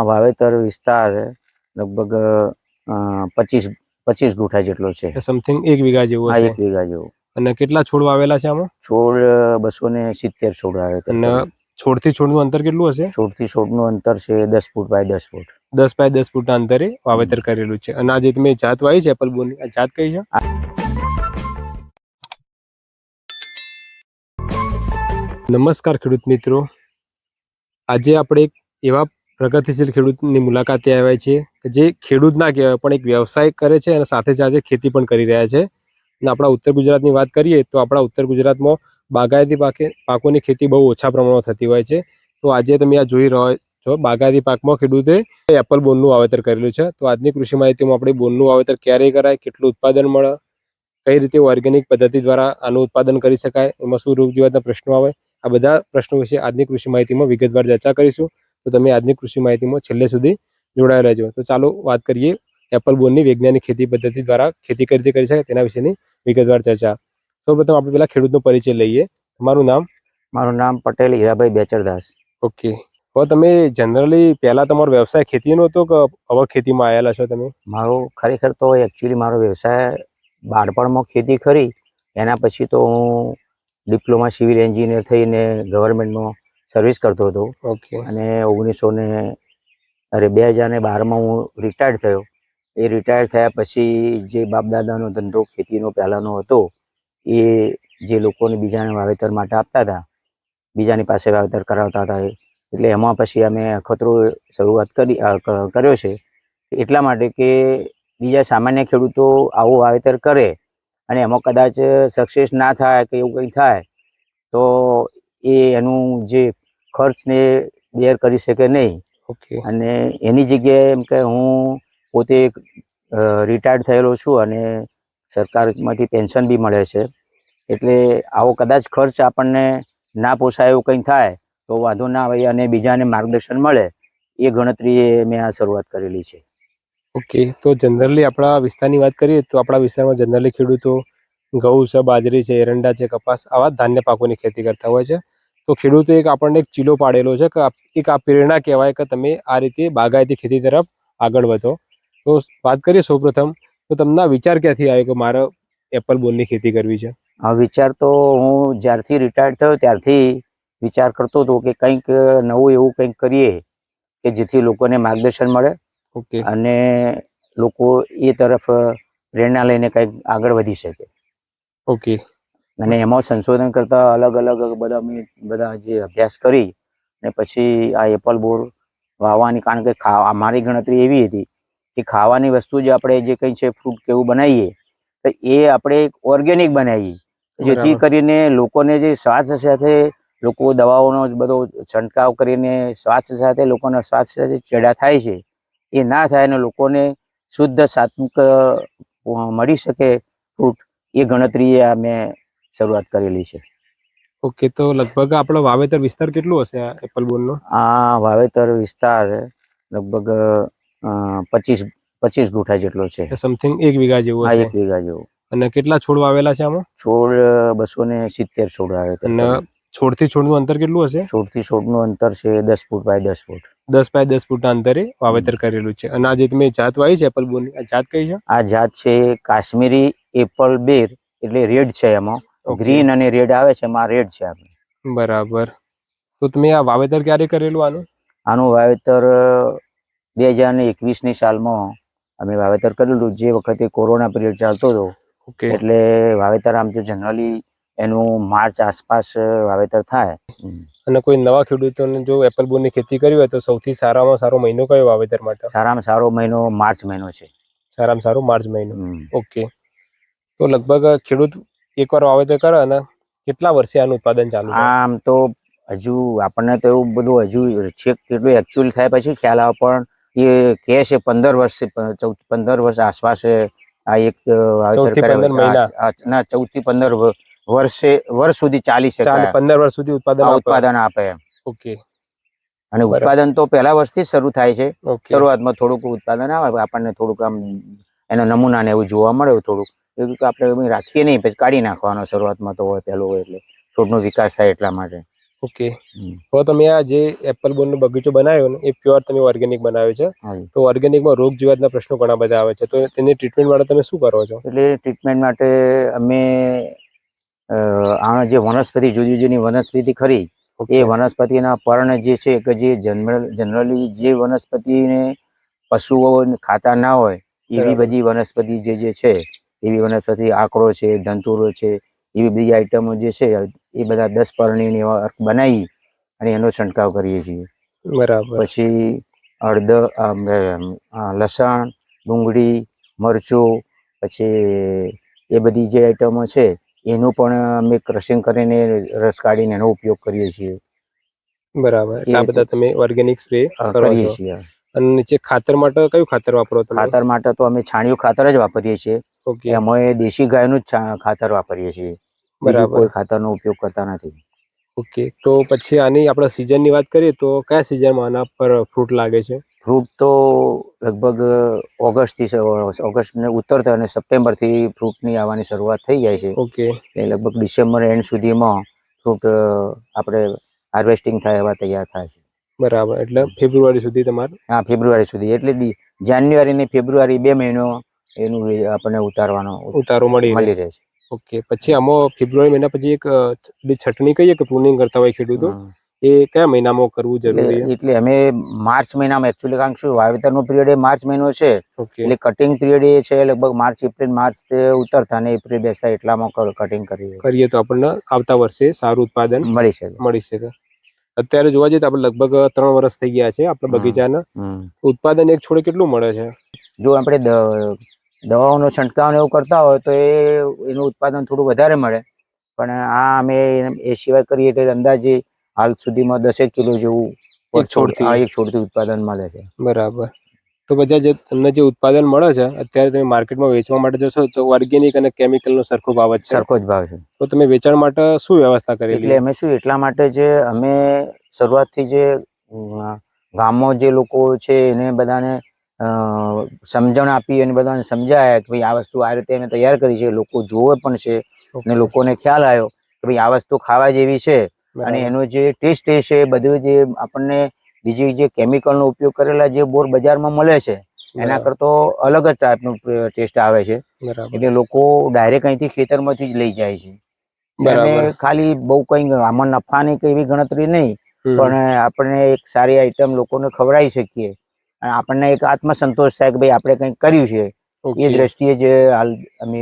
આ વાવેતર વિસ્તાર લગભગ પચીસ પચીસ ગુઠા જેટલો છે. સમથિંગ એક વીઘા જેવું આ એક વીઘા જેવું. અને કેટલા છોડ વાવેલા છે આમાં? છોડ બસો ને સિત્તેર છોડ આવે અને છોડથી છોડનું અંતર કેટલું હશે? છોડથી છોડનું અંતર છે દસ ફૂટ બાય દસ ફૂટ. દસ બાય દસ ફૂટના અંતરે વાવેતર કરેલું છે. અને આ જે તમે જાત વાવી છે એપલ બોની આ જાત કઈ છે? નમસ્કાર ખેડૂત મિત્રો. આજે આપણે એક એવા પ્રગતિશીલ ખેડૂતની મુલાકાતે આવ્યા છીએ, કે જે ખેડૂત ના કહેવાય, પણ એક વ્યવસાય કરે છે અને સાથે સાથે ખેતી પણ કરી રહ્યા છે. અને આપણા ઉત્તર ગુજરાતની વાત કરીએ, તો આપણા ઉત્તર ગુજરાતમાં બાગાયતી પાકે, પાકોની ખેતી બહુ ઓછા પ્રમાણમાં થતી હોય છે. તો આજે તમે આ જોઈ રહ્યો છો, બાગાયતી પાકમાં ખેડૂતે એપલ બોનનું વાવેતર કરેલું છે. તો આજની કૃષિ માહિતીમાં આપણે બોનનું વાવેતર ક્યારે કરાય, કેટલું ઉત્પાદન મળે, કઈ રીતે ઓર્ગેનિક પદ્ધતિ દ્વારા આનું ઉત્પાદન કરી શકાય, એમાં શું રોગ જીવાતના પ્રશ્નો આવે, આ બધા પ્રશ્નો વિશે આજની કૃષિ માહિતીમાં વિગતવાર ચર્ચા કરીશું. તો તમે આજની કૃષિ માહિતીમાં છેલ્લે સુધી જોડાયેલા રહેજો. તો ચાલો વાત કરીએ એપલ બોનની વૈજ્ઞાનિક ખેતી પદ્ધતિ દ્વારા ખેતી કઈ રીતે કરી શકાય તેના વિશેની વિગતવાર ચર્ચા. સૌપ્રથમ આપણે પહેલાં ખેડૂતનો પરિચય લઈએ. તમારું નામ? મારું નામ પટેલ હીરાભાઈ બેચરદાસ. ઓકે હવે તમે જનરલી પહેલા તમારો વ્યવસાય ખેતીનો હતો કે હવે ખેતીમાં આવેલા છો તમે? મારો ખરેખર તો એકચ્યુઅલી મારો વ્યવસાય બાળપણમાં ખેતી ખરી એના પછી તો હું ડિપ્લોમા સિવિલ એન્જિનિયર થઈને ગવર્મેન્ટમાં સર્વિસ કરતો હતો. ઓકે અને ઓગણીસો ને અરે બે હજાર ને બારમાં હું રિટાયર્ડ થયો. એ રિટાયર થયા પછી જે બાપ દાદાનો ધંધો ખેતીનો પહેલાંનો હતો એ જે લોકોને બીજાને વાવેતર માટે આપતા હતા બીજાની પાસે વાવેતર કરાવતા હતા એટલે એમાં પછી અમે અખતરો શરૂઆત કરી કર્યો છે. એટલા માટે કે બીજા સામાન્ય ખેડૂતો આવું વાવેતર કરે અને એમાં કદાચ સક્સેસ ના થાય કે એવું કંઈ થાય તો એ એનું જે ખર્ચને બેર કરી શકે નહીં. ઓકે. અને એની જગ્યાએ એમ કે હું પોતે રિટાયર્ડ થયેલો છું અને સરકારમાંથી પેન્શન બી મળે છે. એટલે આવો કદાચ ખર્ચ આપણને ના પોસાય એવું કંઈ થાય તો વાંધો ના આવે અને બીજાને માર્ગદર્શન મળે એ ગણતરીએ મેં આ શરૂઆત કરેલી છે. ઓકે. તો જનરલી આપણા વિસ્તારની વાત કરીએ તો આપણા વિસ્તારમાં જનરલી ખેડૂતો ઘઉં છે બાજરી છે એરંડા છે કપાસ આવા ધાન્ય પાકોની ખેતી કરતા હોય છે. તો ખેડૂતો એક આપણને એક ચીલો પાડેલો છે કે એક આ પ્રેરણા કહેવાય કે તમે આ રીતે બાગાયતી ખેતી તરફ આગળ વધો. તો વાત કરીએ સૌપ્રથમ તો તમને વિચાર ક્યાંથી આવ્યો કે મારે એપલ બોનની ખેતી કરવી છે? આ વિચાર તો હું જ્યારથી રિટાયર્ડ થયો ત્યારથી વિચાર કરતો હતો કે કંઈક નવું એવું કંઈક કરીએ કે જેથી લોકોને માર્ગદર્શન મળે ઓકે. અને લોકો એ તરફ પ્રેરણા લઈને કંઈક આગળ વધી શકે. ઓકે. અને એમાં સંશોધન કરતા અલગ અલગ બધા મેં બધા જે અભ્યાસ કરી ને પછી આ એપલ બોર વાવવાની કારણ કે ખા મારી ગણતરી એવી હતી કે ખાવાની વસ્તુ જે આપણે જે કંઈ છે ફ્રૂટ કેવું બનાવીએ તો એ આપણે ઓર્ગેનિક બનાવીએ. જેથી કરીને લોકોને જે શ્વાસ સાથે લોકો દવાઓનો બધો છંટકાવ કરીને શ્વાસ સાથે લોકોના સ્વાસ્થ્ય સાથે ચેડા થાય છે એ ના થાય અને લોકોને શુદ્ધ સાત્વિક મળી શકે ફ્રૂટ એ ગણતરીએ અમે મેં શરૂઆત કરેલી છે. ઓકે તો લગભગ આપણો વાવેતર વિસ્તાર કેટલો હશે આ એપલ બોનનો આ વાવેતર વિસ્તાર લગભગ પચીસ પચીસ ગુઠા જેટલો છે. સમથિંગ એક વીઘા જેવું આ એક વીઘા જેવું. અને કેટલા છોડ વાવેલા છે આમાં? છોડ બસો ને સિત્તેર છોડ આવે છોડ અને છોડથી છોડનું અંતર કેટલું હશે? છોડથી છોડનું અંતર છે દસ ફૂટ બાય દસ ફૂટ. દસ બાય દસ ફૂટના અંતરે વાવેતર કરેલું છે. અને આ જે તમે જાત વાવી છે એપલ બોનની આ જાત કઈ છે? આ જાત છે કાશ્મીરી એપલ બેર એટલે રેડ છે એમાં. ગ્રીન અને રેડ આવે છે એમાં રેડ છે આપણે. બરાબર. તો તમે આ વાવેતર ક્યારે કરેલું આનું? આનું વાવેતર બે હજાર ને એકવીસની સાલમાં અમે વાવેતર કરેલું. જે વખતે કોરોના પિરિયડ ચાલતો હતો ઓકે એટલે વાવેતર આમ તો જનરલી એનું માર્ચ આસપાસ વાવેતર થાય. અને કોઈ નવા ખેડૂતોને જો એપલ બોનની ખેતી કરવી હોય તો સૌથી સારામાં સારો મહિનો કયો વાવેતર માટે? સારામાં સારો મહિનો માર્ચ મહિનો છે. સારામાં સારો માર્ચ મહિનો. ઓકે તો લગભગ ખેડૂત એકવાર વાવેતર કરો અને કેટલા વર્ષે આનું ઉત્પાદન ચાલુ આમ તો હજુ આપણને તો એવું બધું હજુ છેક કેટલું એકચ્યુઅલ થાય પછી ખ્યાલ આવે પણ એ કહે છે પંદર વર્ષ ચૌદ પંદર વર્ષ આસપાસ આ એક ના ચૌદથી પંદર વર્ષે વર્ષ સુધી ચાલી શકે પંદર વર્ષ સુધી ઉત્પાદન ઉત્પાદન આપે. ઓકે. અને ઉત્પાદન તો પહેલા વર્ષથી શરૂ થાય છે. શરૂઆતમાં થોડુંક ઉત્પાદન આવે આપણને થોડુંક આમ એનો નમૂના ને એવું જોવા મળે થોડુંક. એવું કે આપણે રાખીએ નહીં પછી કાઢી નાખવાનો શરૂઆતમાં તો હોય પહેલું હોય એટલે. છોડનો વિકાસ થાય એટલા માટે. ઓકે. તો તમે આ જે એપલ બોનનો બગીચો બનાવ્યો ને એ પ્યોર તમે ઓર્ગેનિક બનાવ્યો છે. તો ઓર્ગેનિકમાં રોગ જીવાતના પ્રશ્નો ઘણા બધા આવે છે. તો તેની ટ્રીટમેન્ટ માટે તમે શું કરો છો? એટલે ટ્રીટમેન્ટ માટે અમે આ જે વનસ્પતિ જુદી જુદી વનસ્પતિ ખરી એ વનસ્પતિના પર્ણ જે છે કે જે જનરલ જનરલી જે વનસ્પતિને પશુઓ ખાતા ના હોય એવી બધી વનસ્પતિ જે જે છે એવી વનસ્પતિ આકડો છે ધંતુરો છે એવી બધી આઈટમો જે છે એ બધા દસ પર્ણીની બનાવી અને એનો છંટકાવ કરીએ છીએ. બરાબર. પછી આ લસણ ડુંગળી મરચું પછી એ બધી જે આઈટમો છે એનું પણ અમે ક્રશિંગ કરીને રસ કાઢીને એનો ઉપયોગ કરીએ છીએ. બરાબર. આ બધા તમે ઓર્ગેનિક સ્પ્રે કરીએ છીએ. અને નીચે ખાતર માટે કયું ખાતર વાપરો તમે? ખાતર માટે તો અમે છાણિયું ખાતર જ વાપરીએ છીએ. ઓકે. અમે દેશી ગાયનું જ ખાતર વાપરીએ છીએ. બરાબર. કોઈ ખાતરનો ઉપયોગ કરતા નથી. ઓકે. તો પછી આની આપણે સિઝનની વાત કરીએ તો કયા સિઝનમાં આના પર ફ્રૂટ લાગે છે? ફ્રૂટ તો લગભગ ઓગસ્ટથી ને ઓગસ્ટને ઉતરતા અને સપ્ટેમ્બરથી ફ્રૂટની આવવાની શરૂઆત થઈ જાય છે. ઓકે. એ લગભગ ડિસેમ્બર એન્ડ સુધીમાં ફ્રૂટ આપણે હાર્વેસ્ટિંગ થાય એવા તૈયાર થાય છે. બરાબર એટલે ફેબ્રુઆરી સુધી તમારે? હા ફેબ્રુઆરી સુધી. એટલે બી જાન્યુઆરી ને ફેબ્રુઆરી બે મહિનો એનું આપણને ઉતારવાનો ઉતારો મળી મળી રહે છે. ઓકે પછી આમાં ફેબ્રુઆરી મહિના પછી એક છટણી કહીએ કે પ્રુનિંગ કરતા હોય ખેડૂતો? એ કયા મહિનામાં કરવું જરૂરી એટલે અમે માર્ચ મહિનામાં એકચ્યુઅલી કારણ શું વાવેતરનો પિરિયડ એ માર્ચ મહિનો છે. એટલે કટિંગ પિરિયડ એ છે લગભગ માર્ચ એપ્રિલ માર્ચ તે ઉતરતા ને એપ્રિલ બેસતા એટલામાં કટિંગ કરીએ. કરીએ તો આપણને આવતા વર્ષે સારું ઉત્પાદન મળી શકે. મળી શકે. અત્યારે જોવા જઈએ તો આપણે લગભગ ત્રણ વર્ષ થઈ ગયા છે આપણા બગીચાના. ઉત્પાદન એક છોડે કેટલું મળે છે? જો આપણે દવાઓનો છંટકાવ ને એવું કરતા હોય તો એ એનું ઉત્પાદન થોડું વધારે મળે. પણ આ અમે એ સિવાય કરીએ એટલે અંદાજે હાલ સુધીમાં દસેક કિલો જેવું એક છોડથી? એક છોડથી ઉત્પાદન મળે છે. બરાબર. તો બધા જે તમને જે ઉત્પાદન મળે છે અત્યારે તમે માર્કેટમાં વેચવા માટે જશો તો ઓર્ગેનિક અને કેમિકલનો સરખો ભાવ જ સરખો જ ભાવ છે. તો તમે વેચાણ માટે શું વ્યવસ્થા કરી એટલે અમે શું એટલા માટે જે અમે શરૂઆતથી જે ગામમાં જે લોકો છે એને બધાને સમજણ આપી અને બધાને સમજાયા કે ભાઈ આ વસ્તુ આ રીતે અમે તૈયાર કરી છે. લોકો જોવે પણ છે અને લોકોને ખ્યાલ આવ્યો કે ભાઈ આ વસ્તુ ખાવા જેવી છે અને એનો જે ટેસ્ટ એ છે બધું જે આપણને બીજી જે કેમિકલનો ઉપયોગ કરેલા જે બોર બજારમાં મળે છે એના કરતો અલગ જ ટાઈપનું ટેસ્ટ આવે છે. એટલે લોકો ડાયરેક્ટ અહીંથી ખેતરમાંથી જ લઈ જાય છે. ખાલી બહુ કઈ આમાં નફાની કે એવી ગણતરી નહીં પણ આપણે એક સારી આઈટમ લોકોને ખવડાવી શકીએ. અને આપણને એક આત્મસંતોષ થાય કે ભાઈ આપણે કંઈક કર્યું છે. એ દ્રષ્ટિએ જે હાલ અમે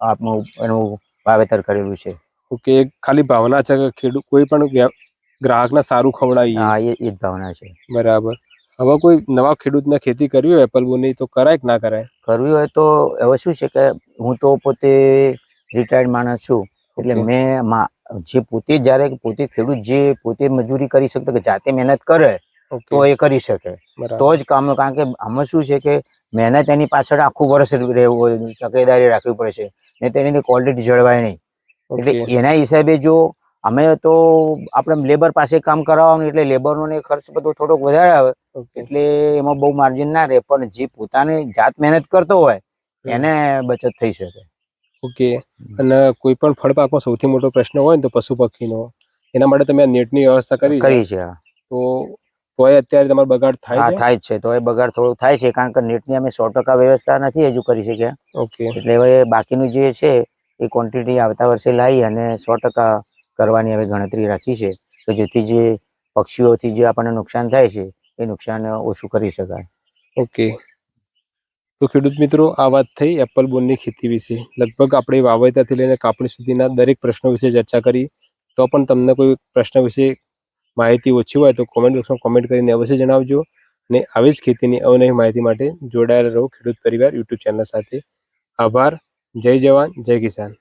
આપનું એનું વાવેતર કરેલું છે. ઓકે ખાલી ભાવના છે કે ખેડૂત કોઈ પણ ગ્રાહકને સારું ખવડાવીએ. હા એ એ જ ભાવના છે. બરાબર. હવે કોઈ નવા ખેડૂતને ખેતી કરવી હોય એપલ બોની તો કરાય કે ના કરાય? કરવી હોય તો હવે શું છે કે હું તો પોતે રિટાયર્ડ માણસ છું એટલે મેં જે પોતે જ્યારે પોતે ખેડૂત જે પોતે મજૂરી કરી શકતો કે જાતે મહેનત કરે તો એ કરી શકે. તો જ કામ કારણ કે આમાં શું છે કે મહેનત એની પાછળ આખું વર્ષ રહેવું હોય તકેદારી રાખવી પડે છે. ને તેની ક્વોલિટી જળવાય નહીં. એટલે એના હિસાબે જો અમે તો આપણે લેબર પાસે કામ કરાવવાનું એટલે લેબરનો ને ખર્ચ બધો થોડોક વધારે આવે. એટલે એમાં બહુ માર્જિન ના રહે પણ જે પોતાને જાત મહેનત કરતો હોય એને બચત થઈ શકે. ઓકે અને કોઈ પણ ફળ પાકમાં સૌથી મોટો પ્રશ્ન હોય ને તો પશુ પક્ષીનો એના માટે તમે આ નેટની વ્યવસ્થા કરી કરી છે તો તોય અત્યારે તમારો બગાડ થાય હા છે? થાય છે. તો એ બગાડ થોડો થાય છે કારણ કે નેટની અમે સો ટકા વ્યવસ્થા નથી હજુ કરી શક્યા. ઓકે એટલે હવે બાકીનું જે છે એ ક્વોન્ટિટી આવતા વર્ષે લાવી અને સો ટકા કરવાની હવે ગણતરી રાખી છે કે જેથી જે પક્ષીઓથી જે આપણને નુકસાન થાય છે, એ નુકસાન ઓછું કરી શકાય. ઓકે તો ખેડૂત મિત્રો, આ વાત થઈ એપલ બોનની ખેતી વિશે. લગભગ આપણે વાવેતરથી લઈને કાપણી સુધીના દરેક પ્રશ્નો વિશે ચર્ચા કરી. તો પણ તમને કોઈ પ્રશ્ન વિશે માહિતી ઓછી હોય તો કોમેન્ટ બોક્સમાં કોમેન્ટ કરીને અવશ્ય જણાવજો. અને આવી જ ખેતીની અવનવી માહિતી માટે જોડાયેલા રહો ખેડૂત પરિવાર યુટ્યુબ ચેનલ સાથે. આભાર. જય જવાન. જય કિસાન.